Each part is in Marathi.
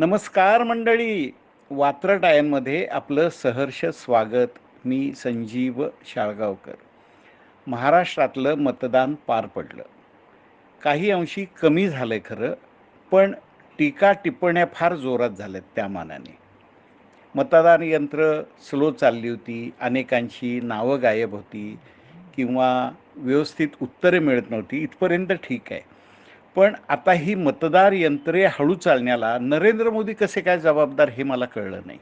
नमस्कार मंडळी. वात्र वात्रटायांमध्ये आपलं सहर्ष स्वागत. मी संजीव शाळगावकर. महाराष्ट्रातलं मतदान पार पडलं. काही अंशी कमी झालं आहे खरं पण टीका टिप्पण्या फार जोरात झाल्यात त्या मानाने. मतदान यंत्र स्लो चालली होती अनेकांची नावं गायब होती किंवा व्यवस्थित उत्तरे मिळत नव्हती इथपर्यंत ठीक आहे. पण आता ही मतदार यंत्रे हळू चालण्याला नरेंद्र मोदी कसे काय जबाबदार हे मला कळलं नाही.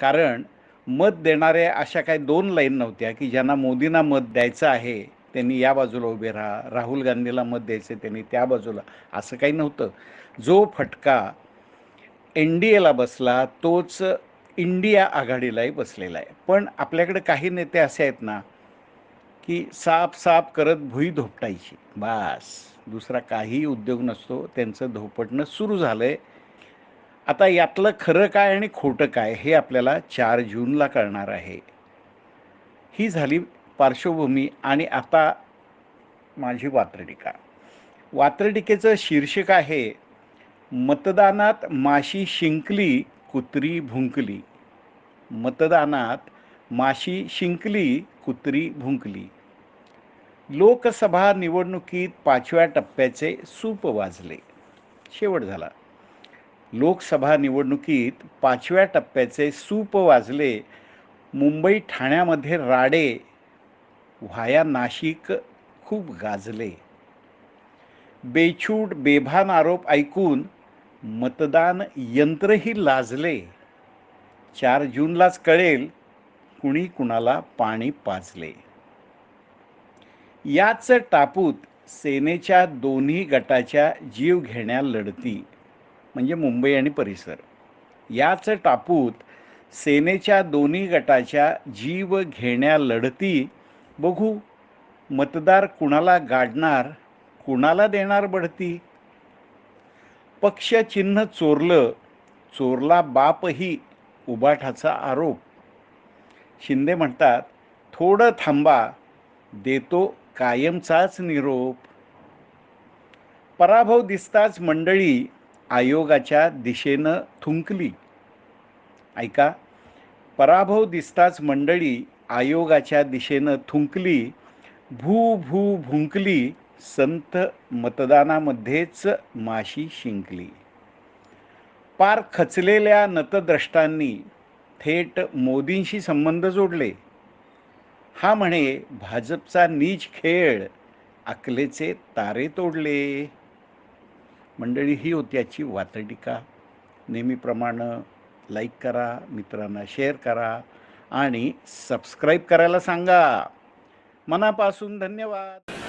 कारण मत देणाऱ्या अशा काही दोन लाईन नव्हत्या की ज्यांना मोदींना मत द्यायचं आहे त्यांनी या बाजूला उभे राहा राहुल गांधीला मत द्यायचं त्यांनी त्या बाजूला असं काही नव्हतं. जो फटका एन डी एला बसला तोच इंडिया आघाडीलाही बसलेला आहे. पण आपल्याकडे काही नेते असे आहेत ना की साफ साफ करत भुई धोपटायची. बास. दुसरा काही उद्योग नसतो. त्यांचं धोपटणं सुरू झालं आहे आता यातलं खरं काय आणि खोटं काय हे आपल्याला चार जूनला कळणार आहे. ही झाली पार्श्वभूमी आणि आता माझी वात्रटिका. वात्रटिकेचं शीर्षक आहे मतदानात माशी शिंकली कुत्री भुंकली. मतदानात माशी शिंकली कुत्री भुंकली. लोकसभा निवडणुकीत पाचव्या टप्प्याचे सूप वाजले. शेवट झाला. लोकसभा निवडणुकीत पाचव्या टप्प्याचे सूप वाजले. मुंबई ठाण्यामध्ये राडे व्हाया नाशिक खूप गाजले. बेछूट बेभान आरोप ऐकून मतदान यंत्रही लाजले. चार जूनलाच कळेल कुणी कुणाला पाणी पाजले? याच टापूत सेनेच्या दोन्ही गटाच्या जीव घेण्या लढती म्हणजे मुंबई आणि परिसर. याच टापूत सेनेच्या दोन्ही गटाच्या जीव घेण्या लढती बघू मतदार कुणाला गाडणार कुणाला देणार बढती? पक्षचिन्ह चोरलं चोरला बापही उबाठाचा आरोप. शिंदे म्हणतात थोडं थांबा देतो कायमचाच निरोप. पराभव दिसताच मंडळी आयोगाच्या दिशेनं थुंकली. ऐका पराभव दिसताच मंडळी आयोगाच्या दिशेनं थुंकली भू भू भुंकली संत मतदानामध्येच माशी शिंकली. पार खचलेल्या नतद्रष्टांनी थेट मोदींशी संबंध जोडले. हा म्हणे भाजपचा नीच खेळ अकलेचे तारे तोडले. मंडळी ही होती याची वातटिका नेहमीप्रमाणे लाईक करा मित्रांना शेअर करा आणि सबस्क्राईब करायला सांगा. मनापासून धन्यवाद.